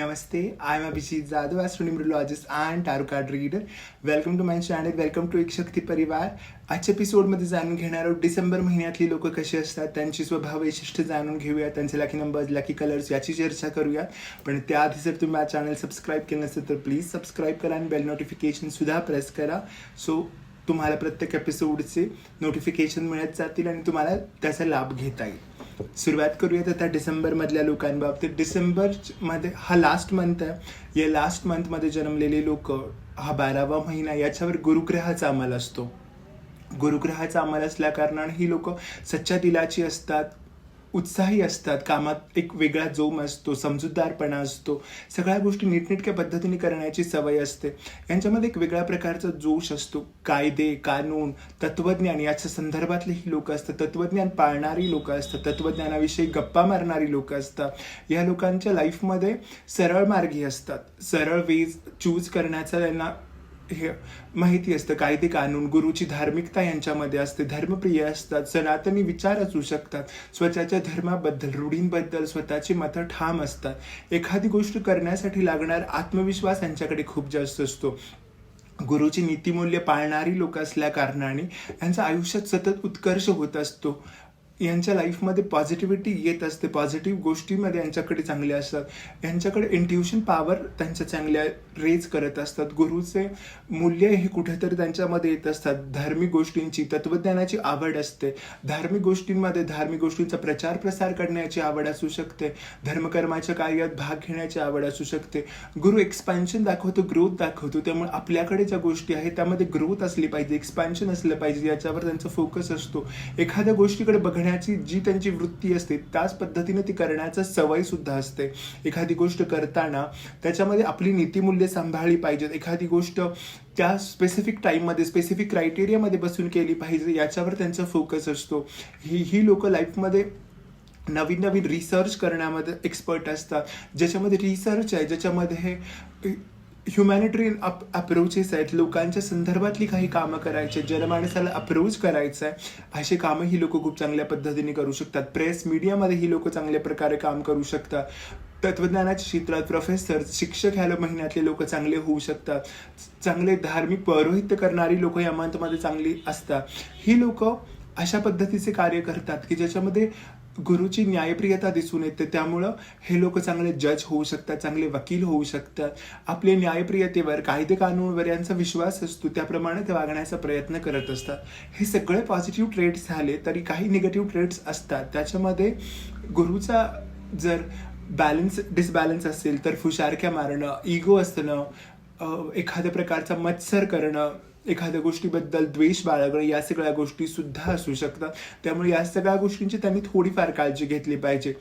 Namaste, I'm Abhijit Jadhav, astronumerologist and tarot card reader. Welcome to my channel, welcome to एक शक्ती परिवार. आजच्या एपिसोडमध्ये जाणून घेणार आहोत डिसेंबर महिन्यातली लोक कशी असतात त्यांची स्वभाव वैशिष्ट्य जाणून घेऊया त्यांचे लकी नंबर्स लकी कलर्स याची चर्चा करूया पण त्याआधी जर तुम्ही माझं चॅनल सबस्क्राईब केलं नसेल तर प्लीज सबस्क्राईब करा आणि बेल नोटिफिकेशन सुद्धा प्रेस करा. सो तुम्हाला प्रत्येक एपिसोडचे नोटिफिकेशन मिळत जातील आणि तुम्हाला त्याचा लाभ घेता येईल. सुरुवात करूयात आता डिसेंबरमधल्या लोकांबाबतीत. डिसेंबरमध्ये हा लास्ट मंथ आहे. या लास्ट मंथमध्ये जन्मलेले लोक हा बारावा महिना याच्यावर गुरुग्रहाचा अमल असतो. गुरुग्रहाचा अंमल असल्या कारणाने ही लोक सच्च्या दिलाची असतात. उत्साही असतात कामात एक वेगळा जोम असतो समजूतदारपणा असतो. सगळ्या गोष्टी नीटनेटक्या पद्धतीने करण्याची सवय असते. यांच्यामध्ये एक वेगळ्या प्रकारचा जोश असतो. कायदे कानून तत्वज्ञान याच्या संदर्भातलेही लोक असतात. तत्वज्ञान पाळणारी लोक असतात. तत्वज्ञानाविषयी गप्पा मारणारी लोक असतात. या लोकांच्या लाईफमध्ये सरळ मार्गी असतात. सरळ वेज चूज करण्याचा त्यांना हे माहिती असतं. कायदे कानून गुरुची धार्मिकता यांच्यामध्ये असते. धर्मप्रिय असतात. सनातनी विचार असू शकतात. स्वतःच्या धर्माबद्दल रूढींबद्दल स्वतःची मतं ठाम असतात. एखादी गोष्ट करण्यासाठी लागणार आत्मविश्वास यांच्याकडे खूप जास्त असतो. गुरुची नीतिमूल्य पाळणारी लोक असल्या कारणाने यांचं आयुष्यात सतत उत्कर्ष होत असतो. यांच्या लाईफमध्ये पॉझिटिव्हिटी येत असते. पॉझिटिव्ह गोष्टीमध्ये यांच्याकडे चांगले असतात. यांच्याकडे इंट्युशन पॉवर त्यांच्या चांगल्या रेज करत असतात. गुरुचे मूल्य हे कुठेतरी त्यांच्यामध्ये येत असतात. धार्मिक गोष्टींची तत्वज्ञानाची आवड असते. धार्मिक गोष्टींमध्ये धार्मिक गोष्टींचा प्रचार प्रसार करण्याची आवड असू शकते. धर्मकर्माच्या कार्यात भाग घेण्याची आवड असू शकते. गुरु एक्सपान्शन दाखवतो ग्रोथ दाखवतो. त्यामुळे आपल्याकडे ज्या गोष्टी आहेत त्यामध्ये ग्रोथ असली पाहिजे एक्सपान्शन असलं पाहिजे याच्यावर त्यांचा फोकस असतो. एखाद्या गोष्टीकडे बघण्या करण्याची जी त्यांची वृत्ती असते त्याच पद्धतीने ती करण्याचा सवय सुद्धा असते. एखादी गोष्ट करताना त्याच्यामध्ये आपली नीतिमूल्य सांभाळली पाहिजेत एखादी गोष्ट त्या स्पेसिफिक टाईममध्ये स्पेसिफिक क्रायटेरियामध्ये बसून केली पाहिजे याच्यावर त्यांचा फोकस असतो. ही ही लोक लाईफमध्ये नवीन नवीन रिसर्च करण्यामध्ये एक्सपर्ट असतात. ज्याच्यामध्ये रिसर्च आहे ज्याच्यामध्ये हे ह्युमॅनिटरी अप अप्रोचेस आहेत लोकांच्या संदर्भातली काही कामं करायची जनमाणसाला अप्रोच करायचं आहे. असे कामं ही लोक खूप चांगल्या पद्धतीने करू शकतात. प्रेस मीडियामध्ये ही लोक चांगल्या प्रकारे काम करू शकतात. तत्वज्ञानाच्या क्षेत्रात प्रोफेसर शिक्षक ह्या महिन्यातले लोक चांगले होऊ शकतात. चांगले धार्मिक पौरोहित्य करणारी लोक या मंथमध्ये चांगली असतात. ही लोक अशा पद्धतीचे कार्य करतात की ज्याच्यामध्ये गुरुची न्यायप्रियता दिसून येते. त्यामुळं हे लोक चांगले जज होऊ शकतात चांगले वकील होऊ शकतात. आपले न्यायप्रियतेवर कायदे कानूनवर यांचा विश्वास असतो. त्याप्रमाणे ते वागण्याचा प्रयत्न करत असतात. हे सगळे पॉझिटिव्ह ट्रेड्स झाले तरी काही निगेटिव्ह ट्रेड्स असतात. त्याच्यामध्ये गुरुचा जर बॅलन्स डिसबॅलन्स असेल तर फुशारक्या मारणं इगो असणं एखाद्या प्रकारचा मत्सर करणं एखाद्या गोष्टीबद्दल द्वेष बाळगणं या सगळ्या गोष्टी सुद्धा असू शकतात. त्यामुळे या सगळ्या गोष्टींची त्यांनी थोडीफार काळजी घेतली पाहिजे.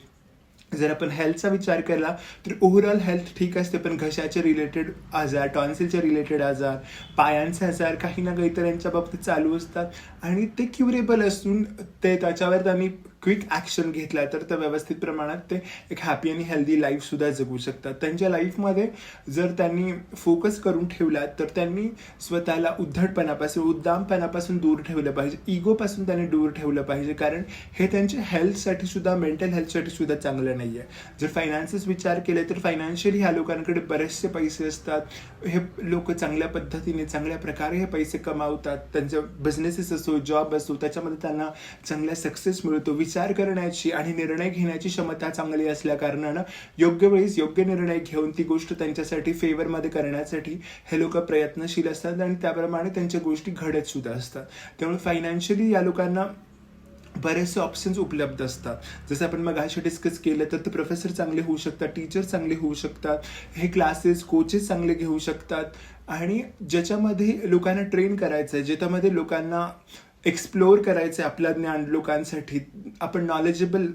जर आपण हेल्थचा विचार केला तर ओव्हरऑल हेल्थ ठीक असते पण घशाचे रिलेटेड आजार टॉन्सिलचे रिलेटेड आजार पायांचे आजार काही ना काही तर यांच्या बाबतीत चालू असतात. आणि ते क्युरेबल असून ते त्याच्यावर त्यांनी क्विक ॲक्शन घेतला तर त्या व्यवस्थित प्रमाणात ते एक हॅपी आणि हेल्दी लाईफसुद्धा जगू शकतात. त्यांच्या लाईफमध्ये जर त्यांनी फोकस करून ठेवला तर त्यांनी स्वतःला उद्धटपणापासून उद्दामपणापासून दूर ठेवलं पाहिजे. इगोपासून त्यांनी दूर ठेवलं पाहिजे कारण हे त्यांच्या हेल्थसाठी सुद्धा मेंटल हेल्थसाठी सुद्धा चांगलं नाही आहे जर फायनान्सेस विचार केले तर फायनान्शियली ह्या लोकांकडे बरेचसे पैसे असतात. हे लोक चांगल्या पद्धतीने चांगल्या प्रकारे हे पैसे कमावतात. त्यांचे बिझनेसेस असो जॉब असो त्याच्यामध्ये त्यांना चांगला सक्सेस मिळतो. विचार करण्याची आणि निर्णय घेण्याची क्षमता चांगली असल्या कारणानं योग्य वेळेस योग्य निर्णय घेऊन ती गोष्ट त्यांच्यासाठी फेवरमध्ये करण्यासाठी हे लोक प्रयत्नशील असतात आणि त्याप्रमाणे त्यांच्या गोष्टी घडत सुद्धा असतात. त्यामुळे फायनान्शियली या लोकांना बरेचसे ऑप्शन्स उपलब्ध असतात. जसं आपण मग अशी डिस्कस केलं तर ते प्रोफेसर चांगले होऊ शकतात टीचर चांगले होऊ शकतात हे क्लासेस कोचेस चांगले घेऊ शकतात. आणि ज्याच्यामध्ये लोकांना ट्रेन करायचं आहे ज्याच्यामध्ये लोकांना एक्सप्लोअर करायचं आहे आपल्या ज्ञान लोकांसाठी. आपण नॉलेजेबल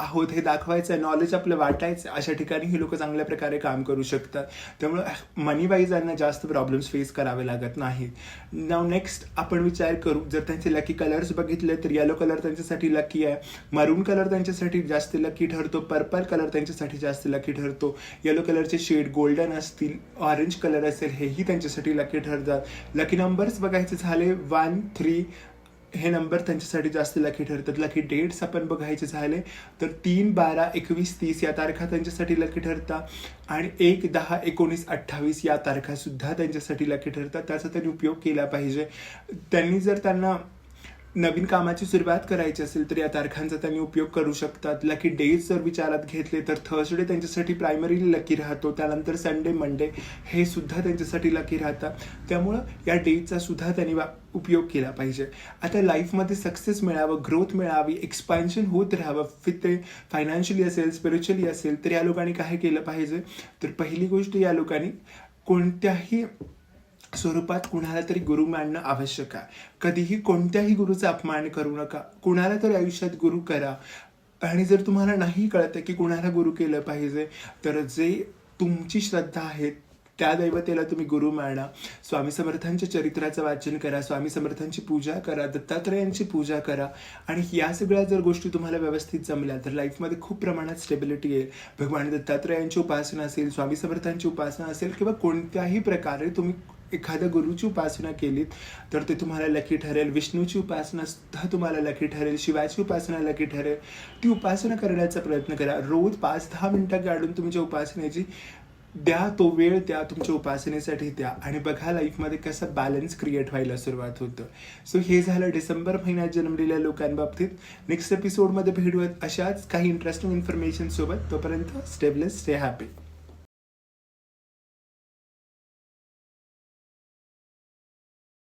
आहोत हे दाखवायचं आहे नॉलेज आपलं वाटायचं अशा ठिकाणी ही लोक चांगल्या प्रकारे काम करू शकतात. त्यामुळे मनी वाईज यांना जास्त प्रॉब्लेम्स फेस करावे लागत नाहीत. नाव नेक्स्ट आपण विचार करू जर त्यांचे लकी कलर्स बघितले तर येलो कलर त्यांच्यासाठी लकी आहे. मरून कलर त्यांच्यासाठी जास्त लकी ठरतो. पर्पल कलर त्यांच्यासाठी जास्त लकी ठरतो. येलो कलरचे शेड गोल्डन असतील ऑरेंज कलर असेल हेही त्यांच्यासाठी लकी ठरतात. लकी नंबर्स बघायचे झाले वन थ्री हे नंबर त्यांच्यासाठी जास्त लकी ठरतात. लकी डेट्स आपण बघायचे झाले तर तीन बारा एकवीस तीस या तारखा त्यांच्यासाठी लकी ठरतात. आणि एक दहा एकोणीस अठ्ठावीस या तारखासुद्धा त्यांच्यासाठी लकी ठरतात. त्याचा त्यांनी उपयोग केला पाहिजे. त्यांनी जर त्यांना नवीन कामाची सुरुवात करायची असेल तर या तारखांचा त्यांनी उपयोग करू शकतात. लकी डेज जर विचारात घेतले तर थर्सडे त्यांच्यासाठी प्रायमरी लकी राहतो. त्यानंतर संडे मंडे हे सुद्धा त्यांच्यासाठी लकी राहतात. त्यामुळं या डेजचा सुद्धा त्यांनी वा- उपयोग केला पाहिजे. आता लाईफमध्ये सक्सेस मिळावं ग्रोथ मिळावी एक्सपान्शन होत राहावं फिर ते फायनान्शियली असेल स्पिरिच्युअली असेल तर या लोकांनी काय केलं पाहिजे? तर पहिली गोष्ट या लोकांनी कोणत्याही स्वरूपात कुणाला तरी गुरु मानणं आवश्यक आहे. कधीही कोणत्याही गुरुचा अपमान करू नका. कुणाला तरी आयुष्यात गुरु करा. आणि जर तुम्हाला नाही कळत की कुणाला गुरु केलं पाहिजे तर जे तुमची श्रद्धा आहे त्या दैवतेला तुम्ही गुरु माना. स्वामी समर्थांच्या चरित्राचं वाचन करा. स्वामी समर्थांची पूजा करा. दत्तात्रयांची पूजा करा. आणि या सगळ्या जर गोष्टी तुम्हाला व्यवस्थित जमल्या तर लाईफमध्ये खूप प्रमाणात स्टेबिलिटी येईल. भगवान दत्तात्रयांची उपासना असेल स्वामी समर्थांची उपासना असेल किंवा कोणत्याही प्रकारे तुम्ही एखाद्या गुरुची उपासना केलीत तर ते तुम्हाला लकी ठरेल. विष्णूची उपासना सुद्धा तुम्हाला लकी ठरेल. शिवाची उपासना लकी ठरेल. ती उपासना करण्याचा प्रयत्न करा. रोज पाच दहा मिनिटं काढून तुमच्या उपासनेची द्या तो वेळ द्या तुमच्या उपासनेसाठी द्या. आणि बघा लाईफमध्ये कसं बॅलन्स क्रिएट व्हायला सुरुवात होतं. सो हे झालं डिसेंबर महिन्यात जन्मलेल्या लोकांबाबतीत. नेक्स्ट एपिसोडमध्ये भेटूयात अशाच काही इंटरेस्टिंग इन्फॉर्मेशनसोबत तोपर्यंत स्टेबलेस स्टे हॅपी